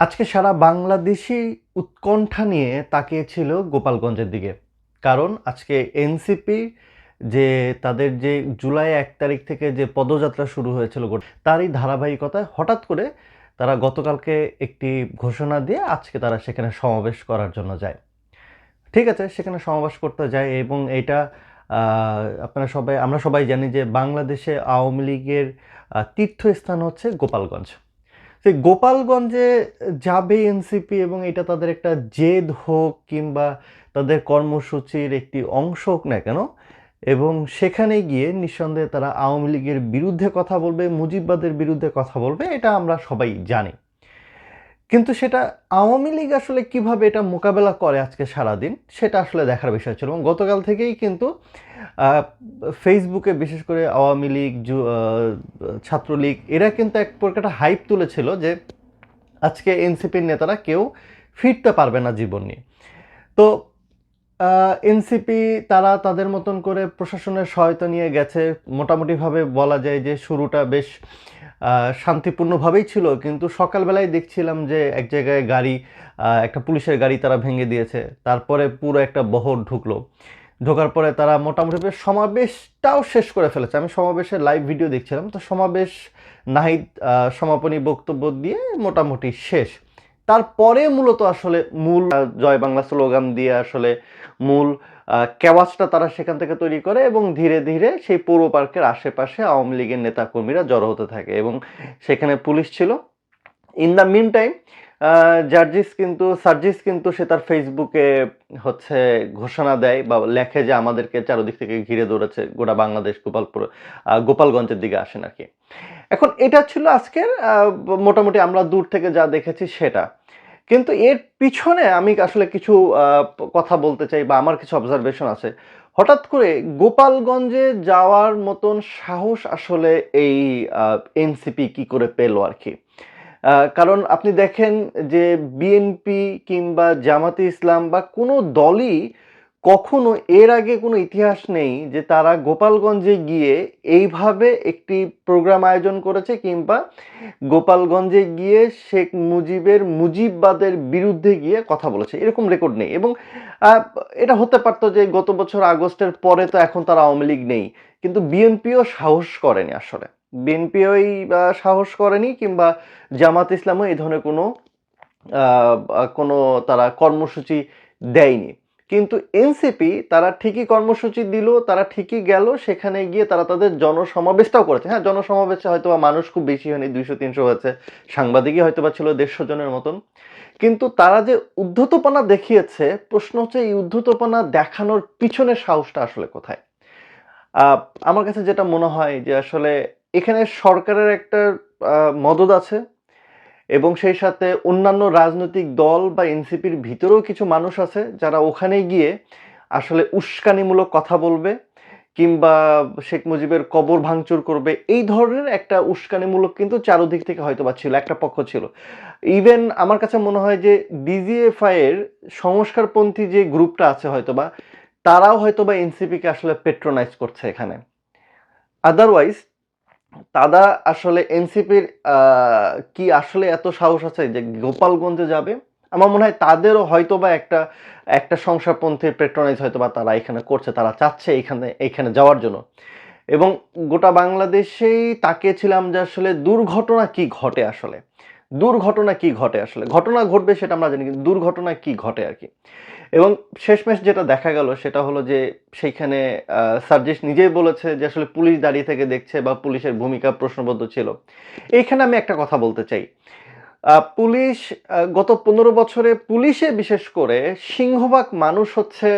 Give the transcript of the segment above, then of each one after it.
আজকে সারা বাংলাদেশি উৎকণ্ঠা নিয়ে তাকিয়েছিল গোপালগঞ্জের দিকে। কারণ আজকে এনসিপি যে তাদের যে জুলাই এক তারিখ থেকে যে পদযাত্রা শুরু হয়েছিল তারই ধারাবাহিকতায় হঠাৎ করে তারা গতকালকে একটি ঘোষণা দিয়ে আজকে তারা সেখানে সমাবেশ করার জন্য যায়। ঠিক আছে, সেখানে সমাবেশ করতে যায় এবং এটা আপনারা সবাই, আমরা সবাই জানি যে বাংলাদেশে আওয়ামী লীগের তীর্থস্থান হচ্ছে গোপালগঞ্জ। সেই গোপালগঞ্জে যাবে এনসিপি এবং এটা তাদের একটা জেদ হোক কিংবা তাদের কর্মসূচির একটি অংশ হোক না কেন, এবং সেখানে গিয়ে নিঃসন্দেহে তারা আওয়ামী লীগের বিরুদ্ধে কথা বলবে, মুজিববাদের বিরুদ্ধে কথা বলবে, এটা আমরা সবাই জানি। কিন্তু সেটা আওয়ামী লীগ আসলে কীভাবে এটা মোকাবেলা করে আজকে সারাদিন, সেটা আসলে দেখার বিষয় ছিল। এবং গতকাল থেকেই কিন্তু ফেসবুকে বিশেষ করে আওয়ামী লীগ ছাত্রলীগ, এরা কিন্তু এক প্রকার হাইপ তুলেছিল যে আজকে এনসিপির নেতারা কেউ ফিরতে পারবে না জীবন নিয়ে। তো এনসিপি তারা তাদের মতন করে প্রশাসনের সহায়তা নিয়ে গেছে। মোটামুটিভাবে বলা যায় যে শুরুটা বেশ শান্তিপূর্ণভাবেই ছিল, কিন্তু সকালবেলায় দেখছিলাম যে এক জায়গায় গাড়ি একটা পুলিশের গাড়ি তারা ভেঙে দিয়েছে। তারপরে পুরো একটা বহর ঢুকলো। ঢোকার পরে তারা মোটামুটি সমাবেশটাও শেষ করে ফেলেছে। আমি সমাবেশের লাইভ ভিডিও দেখছিলাম, তো সমাবেশ নাহিদ সমাপনী বক্তব্য দিয়ে মোটামুটি শেষ। তারপরে মূলত আসলে মূল জয় বাংলা স্লোগান দিয়ে আসলে মূল আহ, কেওয়াজটা তারা সেখান থেকে তৈরি করে এবং ধীরে ধীরে সেই পৌর পার্কের আশেপাশে আওয়ামী লীগের নেতাকর্মীরা জড়ো হতে থাকে এবং সেখানে পুলিশ ছিল। In the mean time Jarjis কিন্তু সার্জিস কিন্তু সে তার ফেসবুকে হচ্ছে ঘোষণা দেয় বা লেখে যে আমাদেরকে চারদিক থেকে ঘিরে ধরেছে গোটা বাংলাদেশ গোপালপুর গোপালগঞ্জের দিকে আসেন আর কি। এখন এটা ছিল আজকের মোটামুটি আমরা দূর থেকে যা দেখেছি সেটা। কিন্তু এর পিছনে আমি আসলে কিছু কথা বলতে চাই বা আমার কিছু অবজারভেশন আছে। হঠাৎ করে গোপালগঞ্জে যাওয়ার মতন সাহস আসলে এই এনসিপি কি করে পেল আর কি? কারণ আপনি দেখেন যে বিএনপি কিংবা জামাতে ইসলাম বা কোনো দলই কখনো এর আগে কোনো ইতিহাস নেই যে তারা গোপালগঞ্জে গিয়ে এইভাবে একটি প্রোগ্রাম আয়োজন করেছে কিংবা গোপালগঞ্জে গিয়ে শেখ মুজিবের মুজিববাদের বিরুদ্ধে গিয়ে কথা বলেছে। এরকম রেকর্ড নেই এবং এটা হতে পারতো যে গত বছর আগস্টের পরে তো এখন তারা আওয়ামী লীগ নেই। কিন্তু বিএনপিও সাহস করেনি আসলে। বিএনপিওই সাহস করেনি কিংবা জামাত ইসলামও এই ধরনের কোনো কোনো তারা কর্মসূচি দেয়নি। কিন্তু এনসিপি তারা ঠিকই কর্মসূচি দিল, তারা ঠিকই গেল, সেখানে গিয়ে তারা তাদের জনসমাবেশটাও করেছে। হ্যাঁ জনসমাবেশে হয়তো বা মানুষ খুব বেশি হয়নি, দুইশো, তিনশো হয়েছে। সাংবাদিকই হয়তো বা ছিল দেড়শো জনের মতন। কিন্তু তারা যে উদ্ধতপনা দেখিয়েছে, প্রশ্ন হচ্ছে এই উদ্ধতপনা দেখানোর পিছনে সাহসটা আসলে কোথায়? আমার কাছে যেটা মনে হয় যে আসলে এখানে সরকারের একটা মদত আছে এবং সেই সাথে অন্যান্য রাজনৈতিক দল বা এনসিপির ভিতরেও কিছু মানুষ আছে যারা ওখানে গিয়ে আসলে উস্কানিমূলক কথা বলবে কিংবা শেখ মুজিবের কবর ভাঙচুর করবে। এই ধরনের একটা উস্কানিমূলক কিন্তু চারদিক থেকে হয়তো বা ছিল, একটা পক্ষ ছিল। ইভেন আমার কাছে মনে হয় যে ডিজিএফআই এর সংস্কারপন্থী যে গ্রুপটা আছে হয়তোবা, তারাও হয়তোবা এনসিপিকে আসলে পেট্রোনাইজ করছে এখানে। আদারওয়াইজ তারা আসলে এনসিপির কি আসলে এত সাহস আছে যে গোপালগঞ্জে যাবে? আমার মনে হয় তাদেরও হয়তো বা একটা একটা সংসারপন্থী পেট্রোনাইজ হয়তোবা তারা এখানে করছে, তারা চাচ্ছে এখানে এখানে যাওয়ার জন্য। এবং গোটা বাংলাদেশেই তাকিয়েছিলাম যে আসলে দুর্ঘটনা কি ঘটে আসলে? দুর্ঘটনা কি ঘটে আসলে? ঘটনা ঘটবে সেটা আমরা জানি, কিন্তু দুর্ঘটনা কি ঘটে আর কি? এবং শেষমেশ যেটা দেখা গেল সেটা হলো যে সেইখানে সার্জিস নিজেই বলেছে যে আসলে পুলিশ দাঁড়িয়ে থেকে দেখছে বা পুলিশের ভূমিকা প্রশ্নবদ্ধ ছিল। এইখানে আমি একটা কথা বলতে চাই। পুলিশ গত পনেরো বছরে পুলিশে বিশেষ করে সিংহভাগ মানুষ হচ্ছে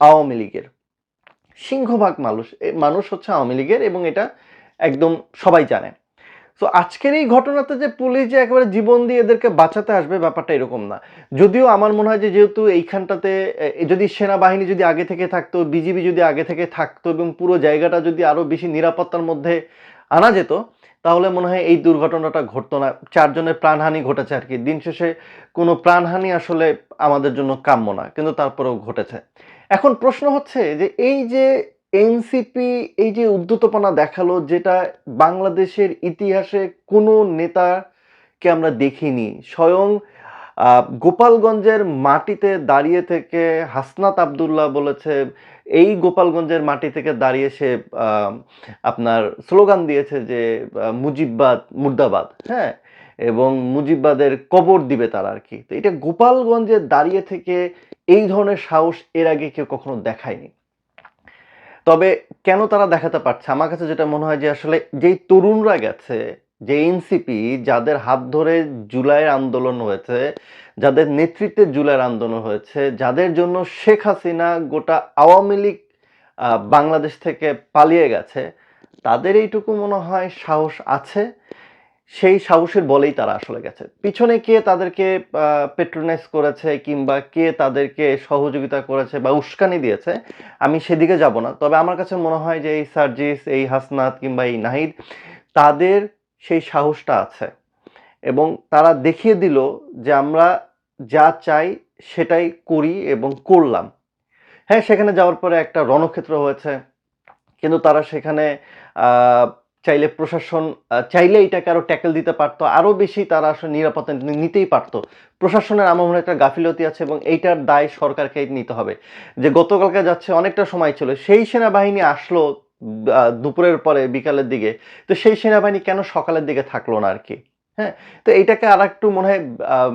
আওয়ামী লীগের। সিংহভাগ মানুষ মানুষ হচ্ছে আওয়ামী লীগের এবং এটা একদম সবাই জানে। তো আজকের এই ঘটনাতে যে পুলিশ যে একেবারে জীবন দিয়ে এদেরকে বাঁচাতে আসবে ব্যাপারটা এরকম না। যদিও আমার মনে হয় যে যেহেতু এইখানটাতে যদি সেনাবাহিনী যদি আগে থেকে থাকতো, বিজিবি যদি আগে থেকে থাকতো এবং পুরো জায়গাটা যদি আরও বেশি নিরাপত্তার মধ্যে আনা যেত, তাহলে মনে হয় এই দুর্ঘটনাটা ঘটতো না। চারজনের প্রাণহানি ঘটেছে আর কি। দিন শেষে কোনো প্রাণহানি আসলে আমাদের জন্য কাম্য না, কিন্তু তারপরেও ঘটেছে। এখন প্রশ্ন হচ্ছে যে এই যে এনসিপি এই যে উদ্ধতপনা দেখাল, যেটা বাংলাদেশের ইতিহাসে কোনো নেতাকে আমরা দেখিনি। স্বয়ং গোপালগঞ্জের মাটিতে দাঁড়িয়ে থেকে হাসনাত আবদুল্লাহ বলেছে, এই গোপালগঞ্জের মাটি থেকে দাঁড়িয়ে সে আপনার স্লোগান দিয়েছে যে মুজিববাদ মুর্দাবাদ হ্যাঁ? এবং মুজিববাদের কবর দিবে তারা আর কি। তো এটা গোপালগঞ্জে দাঁড়িয়ে থেকে এই ধরনের সাহস এর আগে কেউ কখনো দেখায়নি। তবে কেন তারা দেখাতে পারছে? আমার কাছে যেটা মনে হয় যে আসলে যেই তরুণরা গেছে যে এনসিপি যাদের হাত ধরে জুলাইয়ের আন্দোলন হয়েছে, যাদের নেতৃত্বে জুলাইয়ের আন্দোলন হয়েছে, যাদের জন্য শেখ হাসিনা গোটা আওয়ামী লীগ বাংলাদেশ থেকে পালিয়ে গেছে, তাদের এইটুকু মনে হয় সাহস আছে। সেই সাহসের বলেই তারা আসলে গেছে। পিছনে কে তাদেরকে পেট্রোনাইজ করেছে কিংবা কে তাদেরকে সহযোগিতা করেছে বা উস্কানি দিয়েছে, আমি সেদিকে যাব না। তবে আমার কাছে মনে হয় যে এই সার্জিস, এই হাসনাত কিংবা এই নাহিদ, তাদের সেই সাহসটা আছে। এবং তারা দেখিয়ে দিল যে আমরা যা চাই সেটাই করি এবং করলাম। হ্যাঁ সেখানে যাওয়ার পরে একটা রণক্ষেত্র হয়েছে। কিন্তু তারা সেখানে চাইলে প্রশাসন চাইলে এটাকে আরও ট্যাকেল দিতে পারতো, আরও বেশি তারা আসলে নিরাপত্তা নিতেই পারতো। প্রশাসনের আমার মনে একটা গাফিলতি আছে এবং এইটার দায় সরকারকে নিতে হবে। যে গতকালকে যাচ্ছে অনেকটা সময় ছিল, সেই সেনাবাহিনী আসলো দুপুরের পরে বিকালের দিকে। তো সেই সেনাবাহিনী কেন সকালের দিকে থাকল না আর কি হ্যাঁ তো এইটাকে আর একটু মনে হয়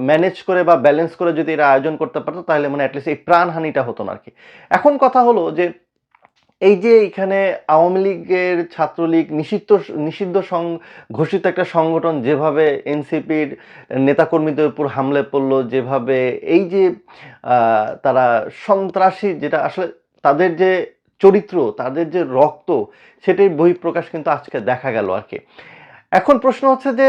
ম্যানেজ করে বা ব্যালেন্স করে যদি এরা আয়োজন করতে পারতো, তাহলে মানে অ্যাটলিস্ট এই প্রাণহানিটা হতো না আর কি এখন কথা হলো যে এই যে এখানে আওয়ামী লীগের ছাত্রলীগ নিষিদ্ধ নিষিদ্ধ সং, ঘোষিত একটা সংগঠন যেভাবে এনসিপির নেতাকর্মীদের উপর হামলে পড়ল যেভাবে এই যে তারা সন্ত্রাসী যেটা আসলে তাদের যে চরিত্র, তাদের যে রক্ত, সেটাই বহিঃপ্রকাশ কিন্তু আজকে দেখা গেল আর কি। এখন প্রশ্ন হচ্ছে যে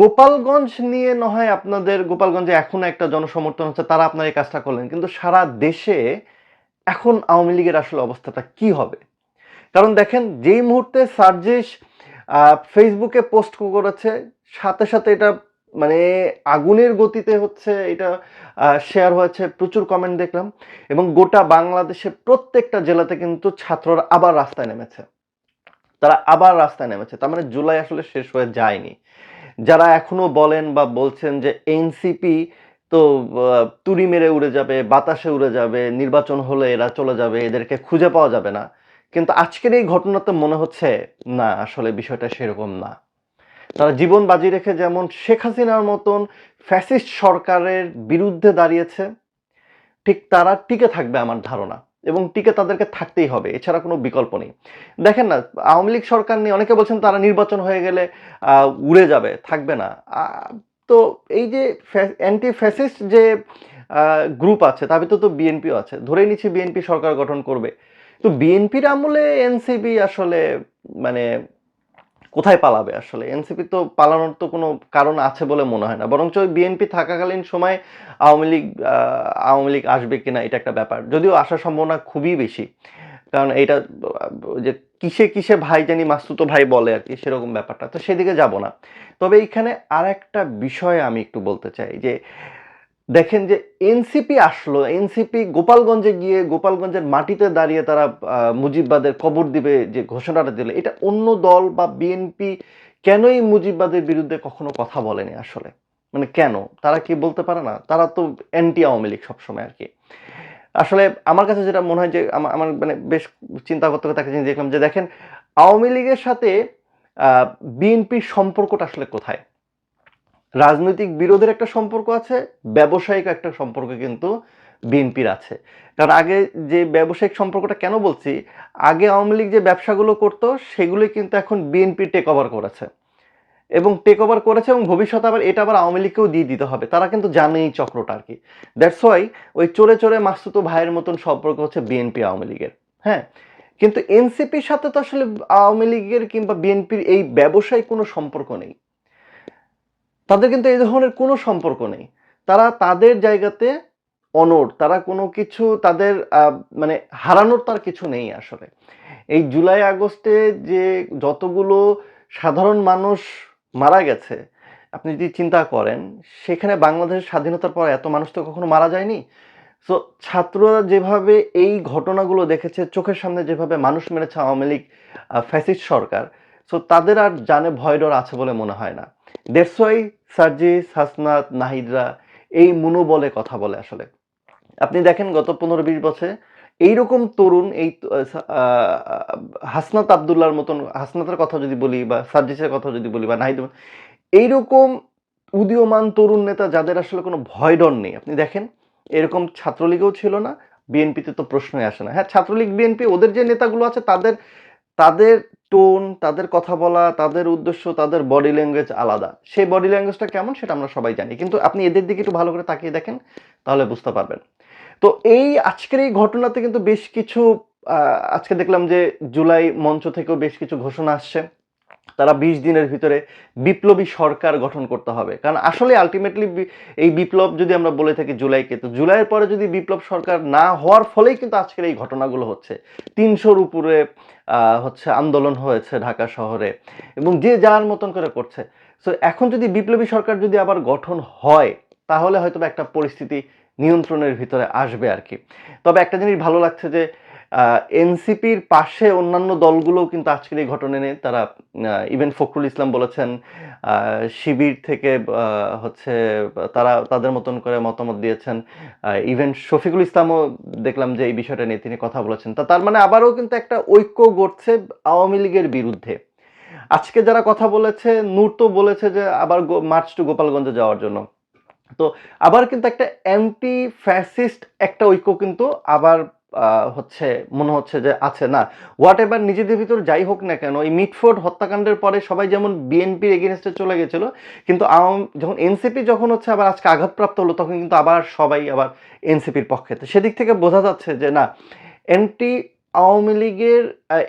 গোপালগঞ্জ নিয়ে নয় আপনাদের, গোপালগঞ্জে এখনও একটা জনসমর্থন হচ্ছে, তারা আপনার এই কাজটা করলেন। কিন্তু সারা দেশে এখন আওয়ামী লীগের আসলে অবস্থাটা কি হবে? কারণ দেখেন, যেই মুহূর্তে সার্জিস ফেসবুকে পোস্ট করেছে, সাথে সাথে এটা মানে আগুনের গতিতে হচ্ছে এটা শেয়ার হয়েছে, প্রচুর কমেন্ট দেখলাম এবং গোটা বাংলাদেশে প্রত্যেকটা জেলাতে কিন্তু ছাত্ররা আবার রাস্তায় নেমেছে। তারা আবার রাস্তায় নেমেছে। তার মানে জুলাই আসলে শেষ হয়ে যায়নি। যারা এখনও বলেন বা বলছেন যে এনসিপি তো তুড়ি মেরে উড়ে যাবে, বাতাসে উড়ে যাবে, নির্বাচন হলে এরা চলে যাবে, এদেরকে খুঁজে পাওয়া যাবে না। কিন্তু আজকের এই ঘটনাতে মনে হচ্ছে, না, আসলে বিষয়টা সেরকম না। তারা জীবন বাজি রেখে যেমন শেখ হাসিনার মতন ফ্যাসিস্ট সরকারের বিরুদ্ধে দাঁড়িয়েছে, ঠিক তারা টিকে থাকবে আমার ধারণা এবং টিকে তাদেরকে থাকতেই হবে, এছাড়া কোনো বিকল্প নেই। দেখেন না, আওয়ামী লীগ সরকার নিয়ে অনেকে বলছেন তারা নির্বাচন হয়ে গেলে উড়ে যাবে, থাকবে না। তো এই যে অ্যান্টি ফ্যাসিস্ট যে গ্রুপ আছে, তার ভিতরে তো বিএনপিও আছে। ধরেই নিচ্ছি বিএনপি সরকার গঠন করবে। তো বিএনপির আমলে এনসিপি আসলে মানে কোথায় পালাবে আসলে? এনসিপি তো পালানোর তো কোনো কারণ আছে বলে মনে হয় না। বরঞ্চ বিএনপি থাকাকালীন সময় আওয়ামী লীগ আওয়ামী লীগ আসবে কিনা এটা একটা ব্যাপার। যদিও আসার সম্ভাবনা খুবই বেশি। কারণ এটা যে কিসে কিসে ভাই জানি মাস্তুতো ভাই বলে আর কি, সেরকম ব্যাপারটা। তো সেদিকে যাব না। তবে এইখানে আর একটা বিষয় আমি একটু বলতে চাই যে, দেখেন যে এনসিপি আসলো, এনসিপি গোপালগঞ্জে গিয়ে গোপালগঞ্জের মাটিতে দাঁড়িয়ে তারা মুজিববাদের কবর দিবে যে ঘোষণাটা দিল, এটা অন্য দল বা বিএনপি কেনই মুজিববাদের বিরুদ্ধে কখনো কথা বলেনি আসলে? মানে কেন? তারা কি বলতে পারে না? তারা তো অ্যান্টি আওয়ামী লীগ সবসময় আর কি। আসলে আমার কাছে যেটা মনে হয় যে আমার মানে বেশ চিন্তা করতে করতে একটা দেখলাম যে দেখেন, আওয়ামী লীগের সাথে বিএনপির সম্পর্কটা আসলে কোথায়? রাজনৈতিক বিরোধের একটা সম্পর্ক আছে, ব্যবসায়িক একটা সম্পর্ক কিন্তু বিএনপির আছে। কারণ আগে যে ব্যবসায়িক সম্পর্কটা কেন বলছি, আগে আওয়ামী লীগ যে ব্যবসাগুলো করতো সেগুলো কিন্তু এখন বিএনপি টেক ওভার করেছে। এবং টেক ওভার করেছে এবং ভবিষ্যতে আবার এটা আবার আওয়ামী লীগকেও দিয়ে দিতে হবে। তারা কিন্তু জানে এই চক্রটা আর কি। দ্যাটস ওয়াই ওই চোরে চোরে মাসুতো ভাইয়ের মতন সম্পর্ক হচ্ছে বিএনপি আওয়ামী লীগের। হ্যাঁ? কিন্তু এনসিপির সাথে তো আসলে আওয়ামী লীগের কিংবা বিএনপির এই ব্যবসায় কোনো সম্পর্ক নেই। তাদের কিন্তু এই ধরনের কোনো সম্পর্ক নেই। তারা তাদের জায়গাতে অনড়, তারা কোনো কিছু তাদের মানে হারানোর তার কিছু নেই আসলে। এই জুলাই আগস্টে যে যতগুলো সাধারণ মানুষ মারা গেছে। আপনি যদি চিন্তা করেন, সেখানে বাংলাদেশের স্বাধীনতার পর এত মানুষ তো কখনো মারা যায়নি? সো ছাত্ররা যেভাবে এই ঘটনাগুলো দেখেছে, চোখের সামনে যেভাবে মানুষ মেরেছে আওয়ামী লীগ ফ্যাসিস্ট সরকার সো তাদের আর জানে ভয় ডর আছে বলে মনে হয় না। ওয়াই সার্জিস, হাসনাত, নাহিদরা এই মনোবলে কথা বলে আসলে। আপনি দেখেন গত পনেরো বিশ বছরে এইরকম তরুণ এই হাসনাত আবদুল্লার মতন, হাসনাতের কথা যদি বলি বা সার্জিসের কথা যদি বলি বা নাহিদ এইরকম উদীয়মান তরুণ নেতা যাদের আসলে কোনো ভয় ডর নেই। আপনি দেখেন, এরকম ছাত্রলীগেও ছিল না, বিএনপিতে তো প্রশ্নই আসে না। হ্যাঁ ছাত্রলীগ, বিএনপি, ওদের যে নেতাগুলো আছে, তাদের তাদের টোন, তাদের কথা বলা, তাদের উদ্দেশ্য, তাদের বডি ল্যাঙ্গুয়েজ আলাদা। সেই বডি ল্যাঙ্গুয়েজটা কেমন সেটা আমরা সবাই জানি। কিন্তু আপনি এদের দিকে একটু ভালো করে তাকিয়ে দেখেন, তাহলে বুঝতে পারবেন। তো এই আজকের এই ঘটনাতে কিন্তু বেশ কিছু আজকে দেখলাম যে জুলাই মঞ্চ থেকেও বেশ কিছু ঘোষণা আসছে। তারা বিশ দিনের ভিতরে বিপ্লবী সরকার গঠন করতে হবে। কারণ আসলে আলটিমেটলি এই বিপ্লব যদি আমরা বলে থাকি জুলাইকে, তো জুলাইয়ের পরে যদি বিপ্লব সরকার না হওয়ার ফলেই কিন্তু আজকের এই ঘটনাগুলো হচ্ছে। তিনশোর উপরে হচ্ছে আন্দোলন হয়েছে ঢাকা শহরে এবং যে যার মতন করে করছে। সো এখন যদি বিপ্লবী সরকার যদি আবার গঠন হয়, তাহলে হয়তো একটা পরিস্থিতি নিয়ন্ত্রণের ভিতরে আসবে আর কি। তবে একটা জিনিস ভালো লাগছে যে এনসিপির পাশে অন্যান্য দলগুলোও কিন্তু আজকের এই ঘটনা নিয়ে তারা ইভেন ফখরুল ইসলাম বলেছেন শিবির থেকে হচ্ছে তারা, তাদের মতন করে মতামত দিয়েছেন। ইভেন শফিকুল ইসলামও দেখলাম যে এই বিষয়টা নিয়ে তিনি কথা বলেছেন। তা তার মানে আবারও কিন্তু একটা ঐক্য গড়ছে আওয়ামী লীগের বিরুদ্ধে। আজকে যারা কথা বলেছে, নূর তো বলেছে যে আবার মার্চ টু গোপালগঞ্জে যাওয়ার জন্য। তো আবার কিন্তু একটা অ্যান্টি ফ্যাসিস্ট একটা ঐক্য কিন্তু আবার হচ্ছে, মনে হচ্ছে যে আছে না। হোয়াট এভার নিজেদের ভিতর যাই হোক না কেন, এই মিটফোর্ড হত্যাকাণ্ডের পরে সবাই যেমন বিএনপির এগেনস্টে চলে গেছিল, কিন্তু যখন এনসিপি যখন হচ্ছে আবার আজকে আঘাতপ্রাপ্ত হলো, তখন কিন্তু আবার সবাই আবার এনসিপির পক্ষে। তো সেদিক থেকে বোঝা যাচ্ছে যে না অ্যান্টি আওয়ামী লীগের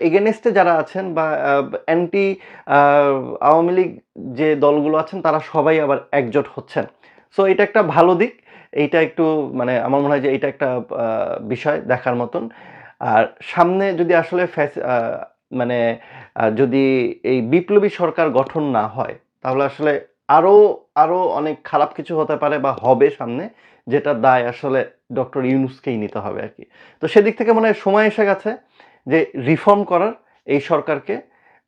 এগেনস্টে যারা আছেন বা অ্যান্টি আওয়ামী লীগ যে দলগুলো আছেন, তারা সবাই আবার একজোট হচ্ছেন। সো এটা একটা ভালো দিক। এইটা একটু মানে আমার মনে হয় যে এটা একটা বিষয় দেখার মতন। আর সামনে যদি আসলে মানে যদি এই বিপ্লবী সরকার গঠন না হয়, তাহলে আসলে আরও আরও অনেক খারাপ কিছু হতে পারে বা হবে সামনে যেটা দায় আসলে ডক্টর ইউনুসকেই নিতে হবে আর কি। তো সেদিক থেকে মনে হয় সময় এসে গেছে যে রিফর্ম করার এই সরকারকে।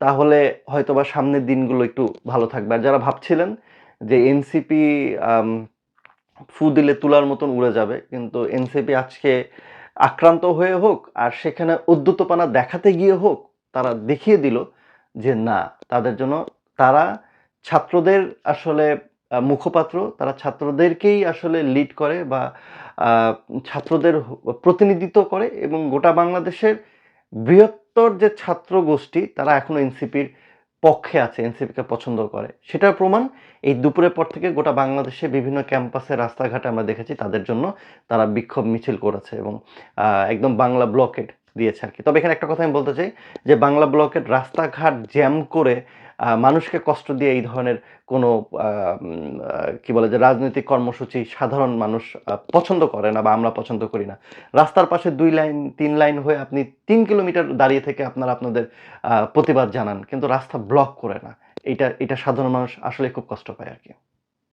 তাহলে হয়তোবা সামনের দিনগুলো একটু ভালো থাকবে। আর যারা ভাবছিলেন যে এনসিপি ফু দিলে তুলার মতন উড়ে যাবে, কিন্তু এনসিপি আজকে আক্রান্ত হয়ে হোক আর সেখানে উদ্যতপনা দেখাতে গিয়ে হোক, তারা দেখিয়ে দিল যে না, তাদের জন্য তারা ছাত্রদের আসলে মুখপাত্র, তারা ছাত্রদেরকেই আসলে লিড করে বা ছাত্রদের প্রতিনিধিত্ব করে এবং গোটা বাংলাদেশের বৃহত্তর যে ছাত্র গোষ্ঠী তারা এখনও এনসিপির পক্ষে আছে, এনসিপিকে পছন্দ করে। সেটার প্রমাণ এই দুপুরের পর থেকে গোটা বাংলাদেশে বিভিন্ন ক্যাম্পাসে, রাস্তাঘাটে আমরা দেখেছি তাদের জন্য তারা বিক্ষোভ মিছিল করেছে এবং একদম বাংলা ব্লকেট দিয়েছে আর কি তবে এখানে একটা কথা আমি বলতে চাই যে বাংলা ব্লকের রাস্তাঘাট জ্যাম করে মানুষকে কষ্ট দিয়ে এই ধরনের কোনো কি বলে যে রাজনৈতিক কর্মসূচি সাধারণ মানুষ পছন্দ করে না বা আমরা পছন্দ করি না। রাস্তার পাশে দুই লাইন, তিন লাইন হয়ে আপনি তিন কিলোমিটার দাঁড়িয়ে থেকে আপনারা আপনাদের প্রতিবাদ জানান। কিন্তু রাস্তা ব্লক করে না। এটা এটা সাধারণ মানুষ আসলে খুব কষ্ট পায় আর কি